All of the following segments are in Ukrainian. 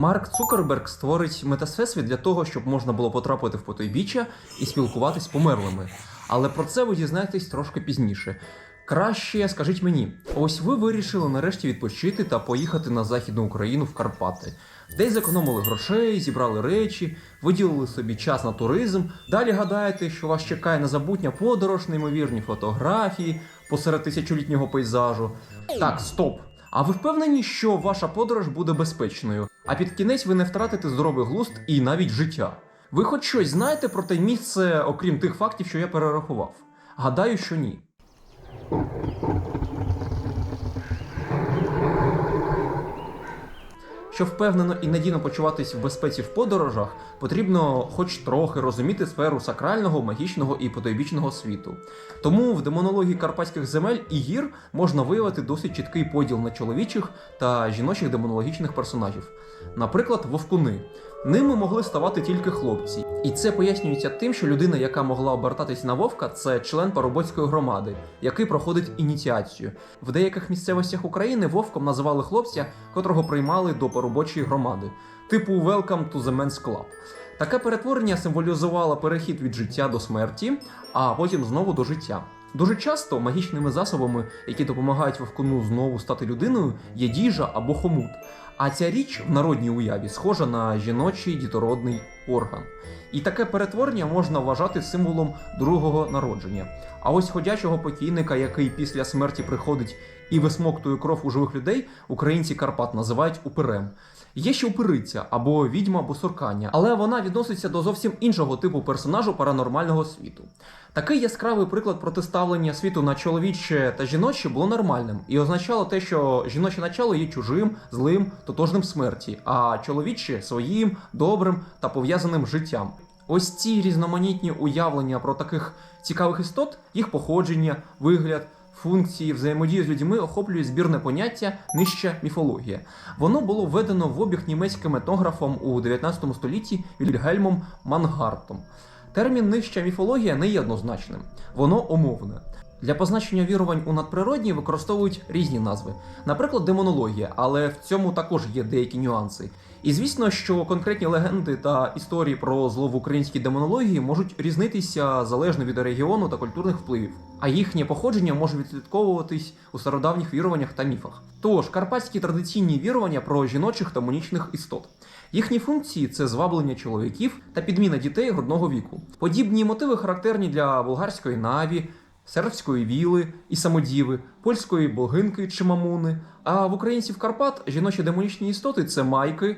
Марк Цукерберг створить метасвесвіт для того, щоб можна було потрапити в потойбіччя і спілкуватись з померлими. Але про це ви дізнаєтесь трошки пізніше. Краще скажіть мені, ось ви вирішили нарешті відпочити та поїхати на західну Україну в Карпати. Десь зекономили грошей, зібрали речі, виділили собі час на туризм. Далі гадаєте, що вас чекає незабутня подорож, неймовірні фотографії посеред тисячолітнього пейзажу. Так, стоп. А ви впевнені, що ваша подорож буде безпечною, а під кінець ви не втратите здоровий глузд і навіть життя? Ви хоч щось знаєте про те місце, окрім тих фактів, що я перерахував? Гадаю, що ні. Щоб впевнено і надійно почуватись в безпеці в подорожах, потрібно хоч трохи розуміти сферу сакрального, магічного і потойбічного світу. Тому в демонології карпатських земель і гір можна виявити досить чіткий поділ на чоловічих та жіночих демонологічних персонажів. Наприклад, вовкуни. Ними могли ставати тільки хлопці, і це пояснюється тим, що людина, яка могла обертатись на вовка, це член парубоцької громади, який проходить ініціацію. В деяких місцевостях України вовком називали хлопця, котрого приймали до парубочої громади, типу Welcome to the Men's Club. Таке перетворення символізувало перехід від життя до смерті, а потім знову до життя. Дуже часто магічними засобами, які допомагають вовкуну знову стати людиною, є діжа або хомут. А ця річ в народній уяві схожа на жіночий дітородний орган. І таке перетворення можна вважати символом другого народження. А ось ходячого покійника, який після смерті приходить і висмоктує кров у живих людей, українці Карпат називають уперем. Є ще упириця або відьма або соркання, але вона відноситься до зовсім іншого типу персонажу паранормального світу. Такий яскравий приклад протиставлення світу на чоловіче та жіноче було нормальним і означало те, що жіноче начало є чужим, злим, тотожним смерті, а чоловіче своїм, добрим та пов'язаним життям. Ось ці різноманітні уявлення про таких цікавих істот, їх походження, вигляд, функції, взаємодії з людьми охоплює збірне поняття нижча міфологія. Воно було введено в обіг німецьким етнографом у 19 столітті Вільгельмом Мангартом. Термін нижча міфологія не є однозначним, воно умовне. Для позначення вірувань у надприродні використовують різні назви, наприклад, демонологія, але в цьому також є деякі нюанси. І звісно, що конкретні легенди та історії про зло в українській демонології можуть різнитися залежно від регіону та культурних впливів, а їхнє походження може відслідковуватись у стародавніх віруваннях та міфах. Тож карпатські традиційні вірування про жіночих та монічних істот. Їхні функції це зваблення чоловіків та підміна дітей грудного віку. Подібні мотиви характерні для болгарської наві, сербської віли і самодіви, польської болгинки чи мамуни. А в українців Карпат жіночі демонічні істоти це майки,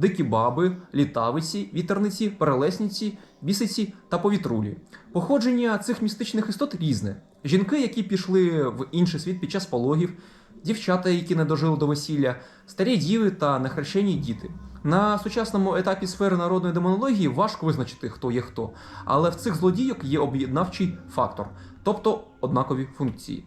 дикі баби, літавиці, вітерниці, перелесниці, бісиці та повітрулі. Походження цих містичних істот різне: жінки, які пішли в інший світ під час пологів, дівчата, які не дожили до весілля, старі діви та нехрещені діти. На сучасному етапі сфери народної демонології важко визначити, хто є хто, але в цих злодійок є об'єднавчий фактор, тобто однакові функції.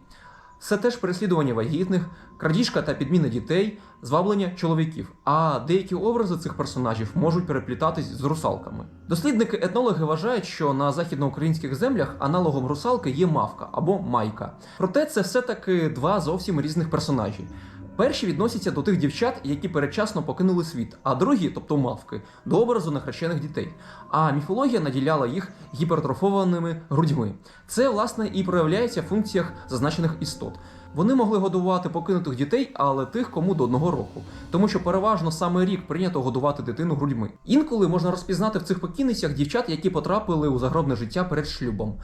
Це теж переслідування вагітних, крадіжка та підміна дітей, зваблення чоловіків. А деякі образи цих персонажів можуть переплітатись з русалками. Дослідники етнологи вважають, що на західноукраїнських землях аналогом русалки є мавка або майка. Проте це все-таки два зовсім різних персонажі. Перші відносяться до тих дівчат, які передчасно покинули світ, а другі, тобто мавки, до образу нехрещених дітей. А міфологія наділяла їх гіпертрофованими грудьми. Це, власне, і проявляється в функціях зазначених істот. Вони могли годувати покинутих дітей, але тих, кому до одного року, тому що переважно саме рік прийнято годувати дитину грудьми. Інколи можна розпізнати в цих покійницях дівчат, які потрапили у загробне життя перед шлюбом.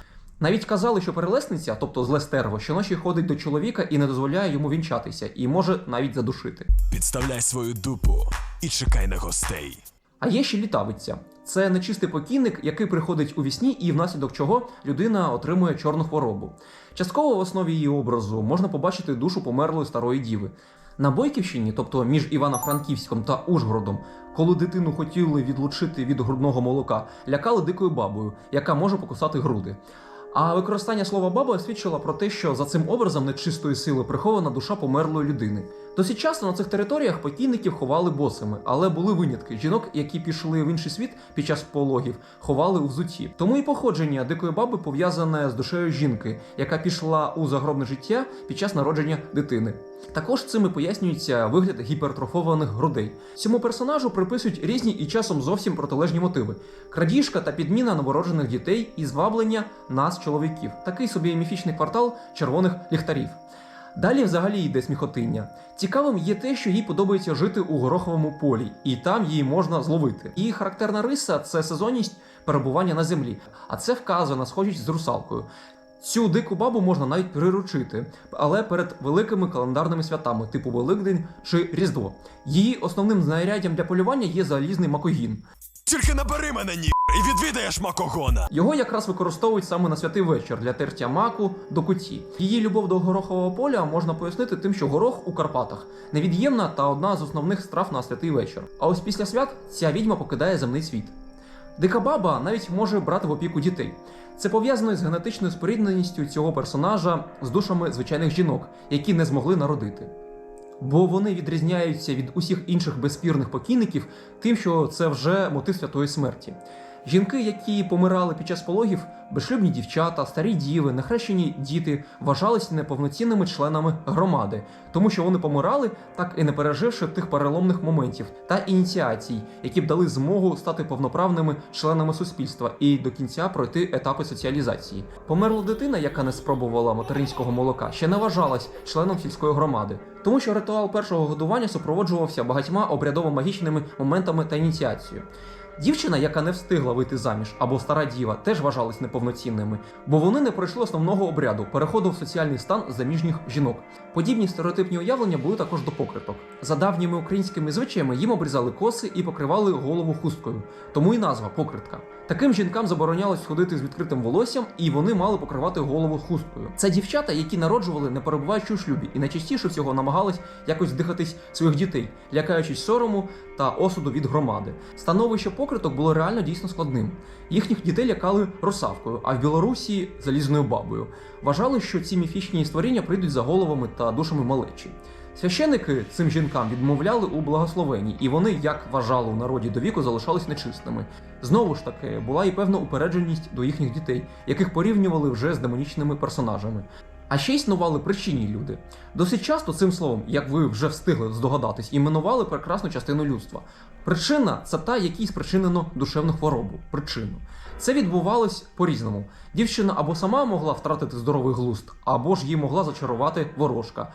Навіть казали, що перелесниця, тобто зле стерво, щоночі ходить до чоловіка і не дозволяє йому вінчатися, і може навіть задушити. Підставляй свою дупу і чекай на гостей. А є ще літавиця. Це нечистий покійник, який приходить у вісні, і внаслідок чого людина отримує чорну хворобу. Частково в основі її образу можна побачити душу померлої старої діви. На Бойківщині, тобто між Івано-Франківськом та Ужгородом, коли дитину хотіли відлучити від грудного молока, лякали дикою бабою, яка може покусати груди. А використання слова баба свідчило про те, що за цим образом нечистої сили прихована душа померлої людини. Досить часто на цих територіях покійників ховали босими, але були винятки. Жінок, які пішли в інший світ під час пологів, ховали у взуті. Тому і походження дикої баби пов'язане з душею жінки, яка пішла у загробне життя під час народження дитини. Також цим і пояснюється вигляд гіпертрофованих грудей. Цьому персонажу приписують різні і часом зовсім протилежні мотиви: крадіжка та підміна новороджених дітей і зваблення нас, чоловіків. Такий собі міфічний квартал червоних ліхтарів. Далі взагалі йде сміхотиння. Цікавим є те, що їй подобається жити у гороховому полі, і там її можна зловити. Її характерна риса це сезонність перебування на землі, а це вказує на схожість з русалкою. Цю дику бабу можна навіть приручити, але перед великими календарними святами, типу Великдень чи Різдво. Її основним знаряддям для полювання є залізний макогін. Тільки набери мене ні і відвідаєш макогона. Його якраз використовують саме на святий вечір для тертя маку до куті. Її любов до горохового поля можна пояснити тим, що горох у Карпатах невід'ємна та одна з основних страв на святий вечір. А ось після свят ця відьма покидає земний світ. Дика баба навіть може брати в опіку дітей. Це пов'язано з генетичною спорідненістю цього персонажа з душами звичайних жінок, які не змогли народити. Бо вони відрізняються від усіх інших безспірних покійників тим, що це вже мотив святої смерті. Жінки, які помирали під час пологів, безшлюбні дівчата, старі діви, нехрещені діти вважалися неповноцінними членами громади, тому що вони помирали, так і не переживши тих переломних моментів та ініціацій, які б дали змогу стати повноправними членами суспільства і до кінця пройти етапи соціалізації. Померла дитина, яка не спробувала материнського молока, ще не вважалась членом сільської громади, тому що ритуал першого годування супроводжувався багатьма обрядово-магічними моментами та ініціацією. Дівчина, яка не встигла вийти заміж, або стара діва, теж вважались неповноцінними, бо вони не пройшли основного обряду переходу в соціальний стан заміжніх жінок. Подібні стереотипні уявлення були також до покриток. За давніми українськими звичаями їм обрізали коси і покривали голову хусткою, тому і назва покритка. Таким жінкам заборонялось ходити з відкритим волоссям, і вони мали покривати голову хусткою. Це дівчата, які народжували, не перебуваючи у шлюбі, і найчастіше всього намагались якось дихатись своїх дітей, лякаючись сорому та осуду від громади. Становище покриток було реально дійсно складним. Їхніх дітей лякали русавкою, а в Білорусі залізною бабою. Вважали, що ці міфічні створіння прийдуть за головами та душами малечі. Священики цим жінкам відмовляли у благословенні, і вони, як вважали у народі до віку, залишались нечистими. Знову ж таки, була і певна упередженість до їхніх дітей, яких порівнювали вже з демонічними персонажами. А ще існували причинні люди. Досить часто цим словом, як ви вже встигли здогадатись, іменували прекрасну частину людства. Причина це та, якій спричинено душевну хворобу. Причину. Це відбувалось по-різному. Дівчина або сама могла втратити здоровий глузд, або ж її могла зачарувати ворожка.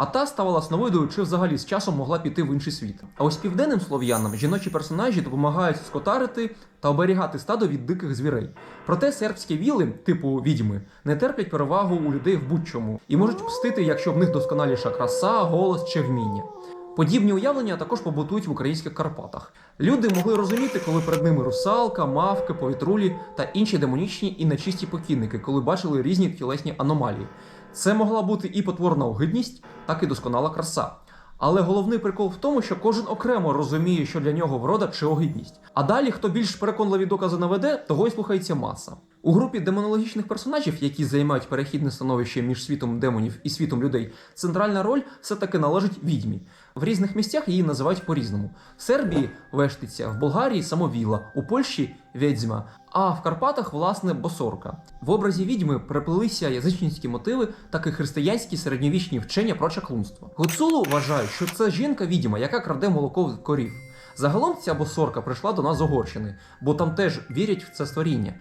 А та ставала сновидою чи взагалі з часом могла піти в інший світ. А ось південним слов'янам жіночі персонажі допомагають скотарити та оберігати стадо від диких звірей. Проте сербські віли, типу відьми, не терплять перевагу у людей в будь-чому і можуть мстити, якщо в них досконаліша краса, голос чи вміння. Подібні уявлення також побутують в українських Карпатах. Люди могли розуміти, коли перед ними русалка, мавки, повітрулі та інші демонічні і нечисті покійники, коли бачили різні тілесні аномалії. Це могла бути і потворна огидність, так і досконала краса. Але головний прикол в тому, що кожен окремо розуміє, що для нього врода чи огидність. А далі, хто більш переконливі докази наведе, того й слухається маса. У групі демонологічних персонажів, які займають перехідне становище між світом демонів і світом людей, центральна роль все-таки належить відьмі. В різних місцях її називають по-різному. В Сербії вештиця, в Болгарії самовіла, у Польщі відьма, а в Карпатах, власне, босорка. В образі відьми приплилися язичницькі мотиви, так і християнські середньовічні вчення про чаклунство. Гуцулу вважають, що це жінка-відьма, яка краде молоко корів. Загалом ця босорка прийшла до нас з Угорщини, бо там теж вірять в це створіння.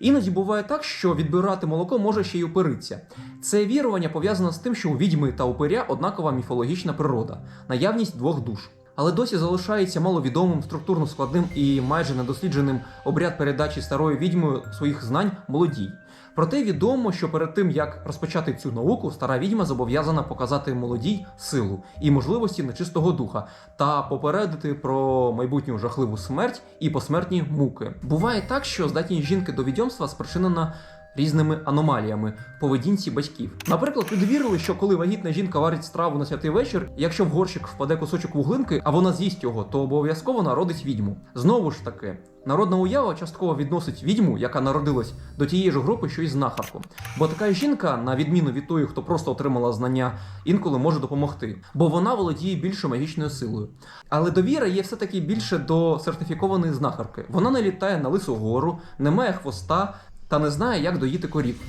Іноді буває так, що відбирати молоко може ще й упириця. Це вірування пов'язано з тим, що у відьми та упиря однакова міфологічна природа, наявність двох душ. Але досі залишається маловідомим, структурно складним і майже недослідженим обряд передачі старою відьмою своїх знань молодій. Проте відомо, що перед тим як розпочати цю науку, стара відьма зобов'язана показати молодій силу і можливості нечистого духа та попередити про майбутню жахливу смерть і посмертні муки. Буває так, що здатність жінки до відьомства спричинена різними аномаліями поведінці батьків. Наприклад, люди вірили, що коли вагітна жінка варить страву на святий вечір, якщо в горщик впаде кусочок вуглинки, а вона з'їсть його, то обов'язково народить відьму. Знову ж таки, Народна уява частково відносить відьму, яка народилась до тієї ж групи, що й знахарку. Бо така жінка, на відміну від тої, хто просто отримала знання, інколи може допомогти, бо вона володіє більшою магічною силою. Але довіра є все-таки більше до сертифікованої знахарки. Вона не літає на лису гору, не має хвоста та не знає, як доїти корів.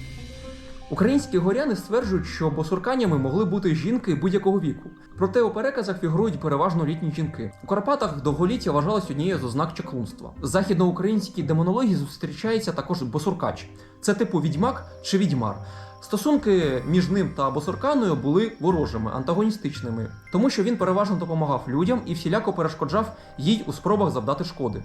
Українські горяни стверджують, що босурканями могли бути жінки будь-якого віку. Проте у переказах фігурують переважно літні жінки. У Карпатах довголіття вважалось однією з ознак чаклунства. В західноукраїнській демонології зустрічається також босуркач. Це типу відьмак чи відьмар. Стосунки між ним та босурканою були ворожими, антагоністичними, тому що він переважно допомагав людям і всіляко перешкоджав їй у спробах завдати шкоди.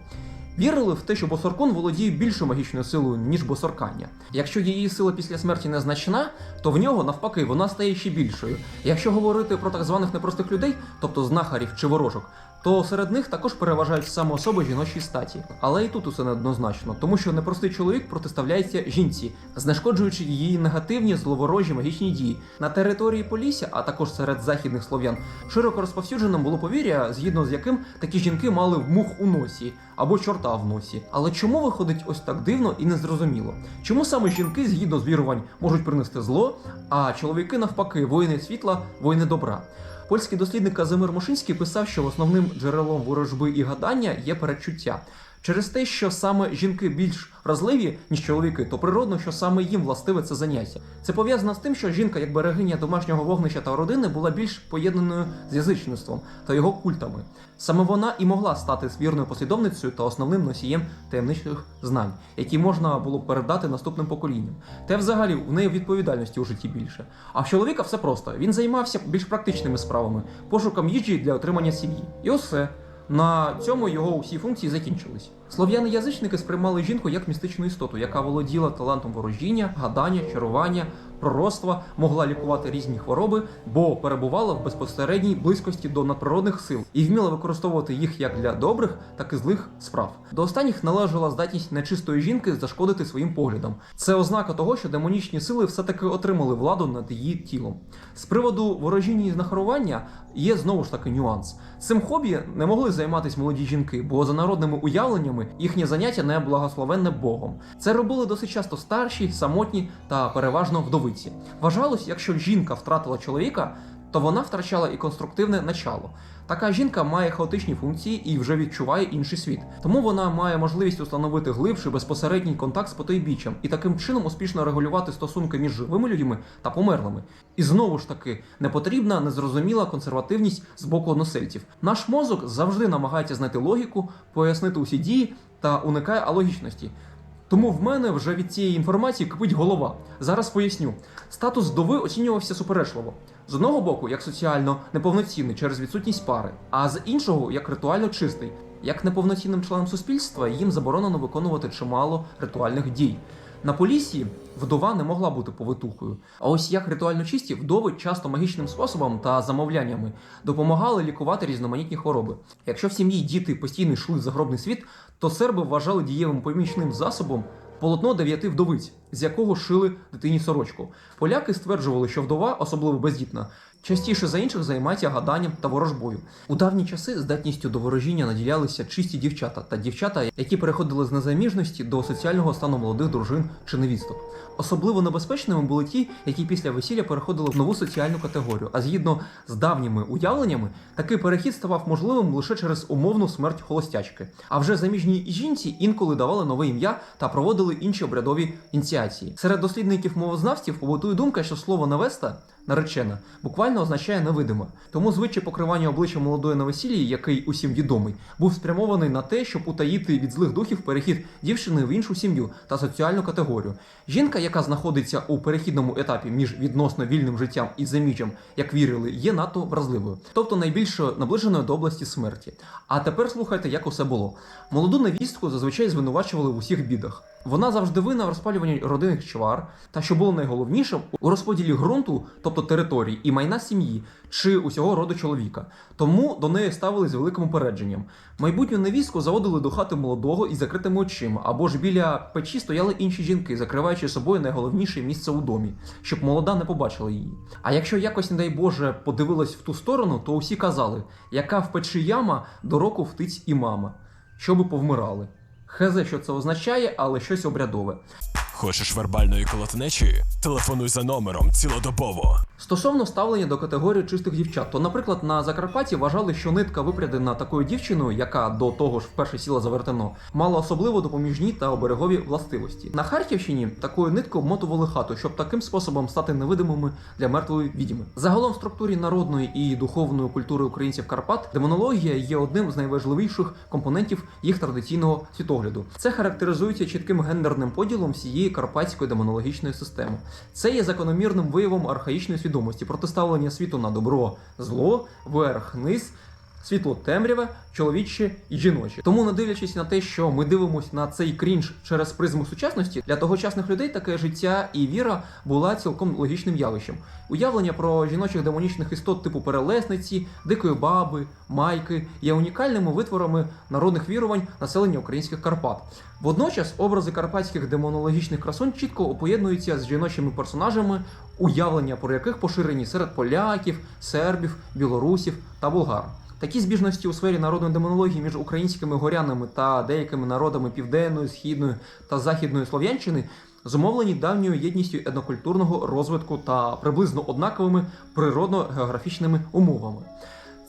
Вірили в те, що босоркун володіє більшою магічною силою, ніж босоркання. Якщо її сила після смерті незначна, то в нього навпаки вона стає ще більшою. Якщо говорити про так званих непростих людей, тобто знахарів чи ворожок, то серед них також переважають саме особи жіночої статі. Але і тут усе неоднозначно, тому що непростий чоловік протиставляється жінці, знешкоджуючи її негативні зловорожі магічні дії. На території Полісся, а також серед західних слов'ян, широко розповсюдженим було повір'я, згідно з яким такі жінки мали мух у носі або чорта в носі. Але чому виходить ось так дивно і незрозуміло? Чому саме жінки, згідно з вірувань, можуть принести зло, а чоловіки навпаки, воїни світла, воїни добра? Польський дослідник Казимир Мошинський писав, що основним джерелом ворожби і гадання є передчуття. Через те, що саме жінки більш вразливі, ніж чоловіки, то природно, що саме їм властиве це заняття. Це пов'язано з тим, що жінка, як берегиня домашнього вогнища та родини, була більш поєднаною з язичництвом та його культами. Саме вона і могла стати вірною послідовницею та основним носієм таємничих знань, які можна було б передати наступним поколінням. Та взагалі в неї відповідальності у житті більше. А в чоловіка все просто. Він займався більш практичними справами, пошуком їжі для отримання сім'ї. І ось все. На цьому його усі функції закінчились. Слов'яни-язичники сприймали жінку як містичну істоту, яка володіла талантом ворожіння, гадання, чарування, пророцтва, могла лікувати різні хвороби, бо перебувала в безпосередній близькості до надприродних сил і вміла використовувати їх як для добрих, так і злих справ. До останніх належала здатність нечистої жінки зашкодити своїм поглядом. Це ознака того, що демонічні сили все-таки отримали владу над її тілом. З приводу ворожіння і знахарування є знову ж таки нюанс. Цим хобі не могли займатися молоді жінки, бо за народними уявленнями їхнє заняття не благословенне Богом. Це робили досить часто старші, самотні та переважно вдовиці. Вважалось, якщо жінка втратила чоловіка, то вона втрачала і конструктивне начало. Така жінка має хаотичні функції і вже відчуває інший світ. Тому вона має можливість установити глибший безпосередній контакт з потойбіччям і таким чином успішно регулювати стосунки між живими людьми та померлими. І знову ж таки непотрібна незрозуміла консервативність з боку односельців. Наш мозок завжди намагається знайти логіку, пояснити усі дії та уникає алогічності. Тому в мене вже від цієї інформації кипить голова. Зараз поясню. Статус вдови оцінювався суперечливо. З одного боку, як соціально неповноцінний через відсутність пари, а з іншого як ритуально чистий. Як неповноцінним членам суспільства їм заборонено виконувати чимало ритуальних дій. На полісі вдова не могла бути повитухою. А ось як ритуально чисті вдови часто магічним способом та замовляннями допомагали лікувати різноманітні хвороби. Якщо в сім'ї діти постійно йшли в загробний світ, то серби вважали дієвим помічним засобом полотно дев'яти вдовиць, з якого шили дитині сорочку. Поляки стверджували, що вдова, особливо бездітна, частіше за інших займається гаданням та ворожбою. У давні часи здатністю до ворожіння наділялися чисті дівчата та дівчата, які переходили з незаміжності до соціального стану молодих дружин чи невісток. Особливо небезпечними були ті, які після весілля переходили в нову соціальну категорію. А згідно з давніми уявленнями, такий перехід ставав можливим лише через умовну смерть холостячки. А вже заміжній жінці інколи давали нове ім'я та проводили інші обрядові ініціації. Серед дослідників мовознавців побутує думка, що слово невеста. Наречена буквально означає невидима. Тому звичай покривання обличчя молодої на весіллі, який усім відомий, був спрямований на те, щоб утаїти від злих духів перехід дівчини в іншу сім'ю та соціальну категорію. Жінка, яка знаходиться у перехідному етапі між відносно вільним життям і заміжжям, як вірили, є надто вразливою, тобто найбільш наближеною до області смерті. А тепер слухайте, як усе було. Молоду невістку зазвичай звинувачували в усіх бідах. Вона завжди винна в розпалюванні родинних чвар, та що було найголовнішим у розподілі ґрунту, тобто території і майна сім'ї чи усього роду чоловіка. Тому до неї ставили з великим упередженням. Майбутню невістку заводили до хати молодого із закритими очима, або ж біля печі стояли інші жінки, закриваючи собою найголовніше місце у домі, щоб молода не побачила її. А якщо якось, не дай Боже, подивилась в ту сторону, то усі казали, яка в печі яма до року втиць і мама, щоби повмирали. Хезе, що це означає, але щось обрядове. Хочеш вербальної колотнечі? Телефонуй за номером цілодобово. Стосовно ставлення до категорії чистих дівчат, то, наприклад, на Закарпатті вважали, що нитка випрядена такою дівчиною, яка до того ж вперше сіла за вертено, мала особливо допоміжні та оберегові властивості. На Харківщині такою ниткою обмотували хату, щоб таким способом стати невидимими для мертвої відьми. Загалом в структурі народної і духовної культури українців Карпат демонологія є одним з найважливіших компонентів їх традиційного світогляду. Це характеризується чітким гендерним поділом всієї карпатської демонологічної системи. Це є закономірним виявом архаїчної свідомості, протиставлення світу на добро, зло, верх, низ, світло темряве, чоловіче і жіноче. Тому, не дивлячись на те, що ми дивимося на цей крінж через призму сучасності, для тогочасних людей таке життя і віра була цілком логічним явищем. Уявлення про жіночих демонічних істот типу перелесниці, дикої баби, майки є унікальними витворами народних вірувань населення українських Карпат. Водночас образи карпатських демонологічних красунь чітко поєднуються з жіночими персонажами, уявлення про яких поширені серед поляків, сербів, білорусів та болгар. Такі збіжності у сфері народної демонології між українськими горянами та деякими народами південної, східної та західної слов'янщини зумовлені давньою єдністю етнокультурного розвитку та приблизно однаковими природно-географічними умовами.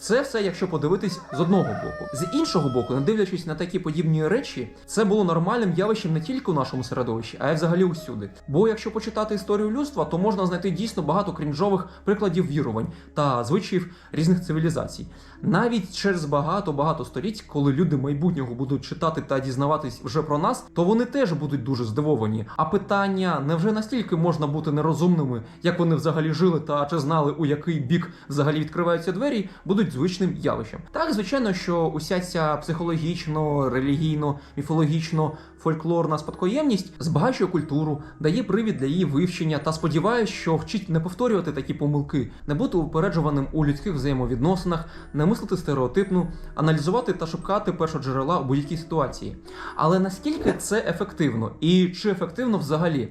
Це все, якщо подивитись з одного боку. З іншого боку, не дивлячись на такі подібні речі, це було нормальним явищем не тільки у нашому середовищі, а й взагалі усюди. Бо якщо почитати історію людства, то можна знайти дійсно багато крінжових прикладів вірувань та звичаїв різних цивілізацій. Навіть через багато-багато століть, коли люди майбутнього будуть читати та дізнаватись вже про нас, то вони теж будуть дуже здивовані. А питання невже настільки можна бути нерозумними, як вони взагалі жили, та чи знали, у який бік взагалі відкриваються двері, будуть звичним явищем. Так, звичайно, що уся ця психологічно, релігійно, міфологічно. Фольклорна спадкоємність збагачує культуру, дає привід для її вивчення та сподіваюсь, що вчить не повторювати такі помилки, не бути упереджуваним у людських взаємовідносинах, не мислити стереотипно, аналізувати та шукати першоджерела у будь-якій ситуації. Але наскільки це ефективно і чи ефективно взагалі?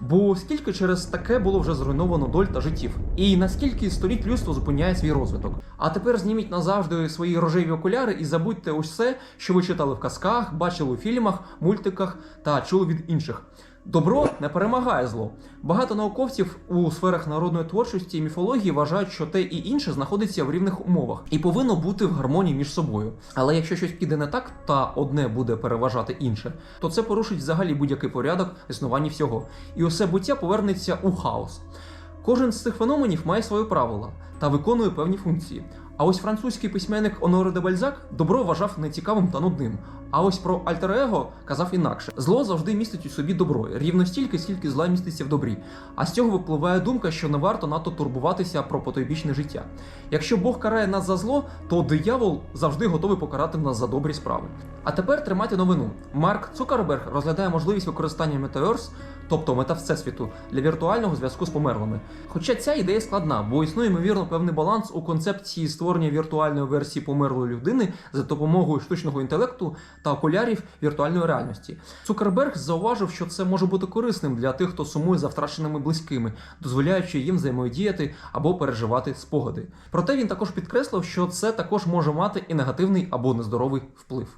Бо скільки через таке було вже зруйновано доль та життів, і наскільки століть людство зупиняє свій розвиток. А тепер зніміть назавжди свої рожеві окуляри і забудьте усе, що ви читали в казках, бачили у фільмах, мультиках та чули від інших. Добро не перемагає зло. Багато науковців у сферах народної творчості і міфології вважають, що те і інше знаходиться в рівних умовах і повинно бути в гармонії між собою. Але якщо щось піде не так, та одне буде переважати інше, то це порушить взагалі будь-який порядок існування всього, і усе буття повернеться у хаос. Кожен з цих феноменів має свої правила та виконує певні функції. А ось французький письменник Оноре де Бальзак добро вважав нецікавим та нудним. А ось про альтер-его казав інакше: зло завжди містить у собі добро, рівно стільки, скільки зла міститься в добрі. А з цього випливає думка, що не варто надто турбуватися про потойбічне життя. Якщо Бог карає нас за зло, то диявол завжди готовий покарати нас за добрі справи. А тепер тримайте новину. Марк Цукерберг розглядає можливість використання Metaverse, тобто мета всесвіту, для віртуального зв'язку з померлими. Хоча ця ідея складна, бо існує ймовірно певний баланс у концепції створення віртуальної версії померлої людини за допомогою штучного інтелекту та окулярів віртуальної реальності. Цукерберг зауважив, що це може бути корисним для тих, хто сумує за втраченими близькими, дозволяючи їм взаємодіяти або переживати спогади. Проте він також підкреслив, що це також може мати і негативний або нездоровий вплив.